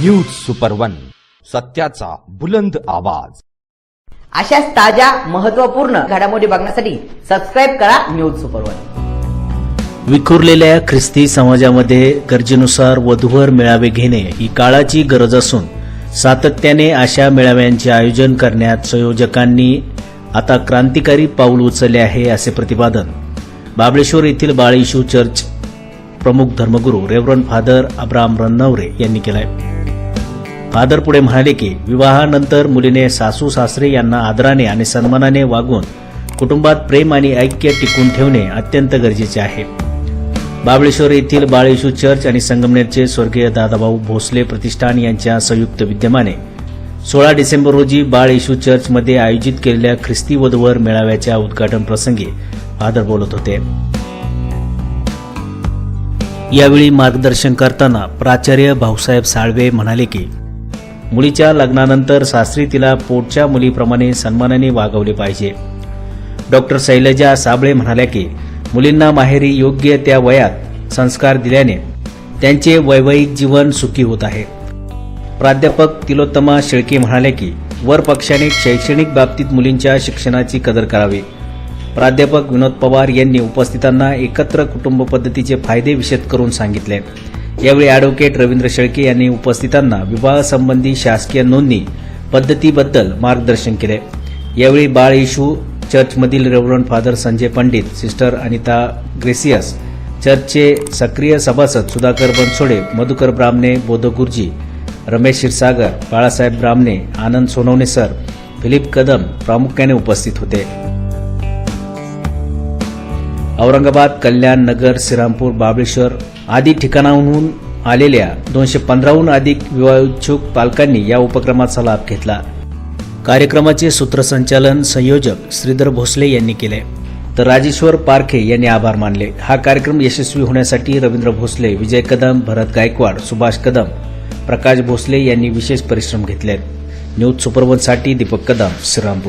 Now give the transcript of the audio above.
News super one सत्याचा बुलंद आवाज. अशाच ताज्या महत्त्वपूर्ण घडामोडी बघण्यासाठी सबस्क्राईब करा न्यूज सुपर वन विखुरलेल्या ख्रिस्ती समाजामध्ये गरजेनुसार वधूवर मेळावे घेणे ही काळाची गरज असून सातत्याने अशा मेळाव्यांचे आयोजन करण्यात संयोजकांनी आता क्रांतिकारी पाऊल उचलले आहे असे प्रतिपादन बाबळेश्वर येथील बाळ येशू चर्च प्रमुख धर्मगुरू रेव्हरन फादर अब्राम रन्नवरे यांनी केलं आहे फादर पुढे म्हणाले की विवाहानंतर मुलीने सासू सासरे यांना आदराने आणि सन्मानाने वागून कुटुंबात प्रेम आणि ऐक्य टिकून ठेवणे अत्यंत गरजेचे आहे. बाबळेश्वर येथील बाळ येशू चर्च आणि संगमनेरचे स्वर्गीय दादाभाऊ भोसले प्रतिष्ठान यांच्या संयुक्त विद्यमाने सोळा डिसेंबर रोजी बाळ येशू चर्चमध्ये आयोजित केलेल्या ख्रिस्ती वधूवर मेळाव्याच्या उद्घाटन प्रसंगी फादर बोलत होते. यावेळी मार्गदर्शन करताना प्राचार्य भाऊसाहेब साळवे म्हणाले की मुलीच्या लग्नानंतर सासरी तिला पोटच्या मुलीप्रमाणे सन्मानाने वागवले पाहिजे. डॉक्टर शैलजा साबळे म्हणाल्या की मुलींना माहेरी योग्य त्या वयात संस्कार दिल्याने त्यांचे वैवाहिक जीवन सुखी होत आहे. प्राध्यापक तिलोत्तमा शेळके म्हणाले की वर पक्षाने शैक्षणिक बाबतीत मुलींच्या शिक्षणाची कदर करावी. प्राध्यापक विनोद पवार यांनी उपस्थितांना एकत्र कुटुंब पद्धतीचे फायदे विशद करून सांगितले. यावेळी अॅडव्होकेट रवींद्र शेळके यांनी उपस्थितांना विवाहासंबंधी शासकीय नोंदणी पद्धतीबद्दल मार्गदर्शन केले. यावेळी बाळ येशू चर्चमधील reverend father Sanjay Pandit sister Anita Gracious चर्चचे सक्रिय सभासद सुधाकर बनसोडे मधुकर ब्रामणे बोध गुरुजी रमेश क्षीरसागर बाळासाहेब ब्राह्मणे आनंद सोनवणे सर फिलिप कदम प्रामुख्याने उपस्थित होते. औरंगाबाद कल्याण नगर श्रीरामपूर बाबळेश्वर आदी ठिकाणाहून आलेल्या दोनशे पंधराहून अधिक विवाहोत्सुक पालकांनी या उपक्रमाचा लाभ घेतला. कार्यक्रमाचे सूत्रसंचालन संयोजक श्रीधर भोसले यांनी केले. तर राजेश्वर पारखे यांनी आभार मानले. हा कार्यक्रम यशस्वी होण्यासाठी रवींद्र भोसले विजय कदम भरत गायकवाड सुभाष कदम प्रकाश भोसले यांनी विशेष परिश्रम घेतले. न्यूज सुपरवनसाठी दीपक कदम श्रीरामपूर.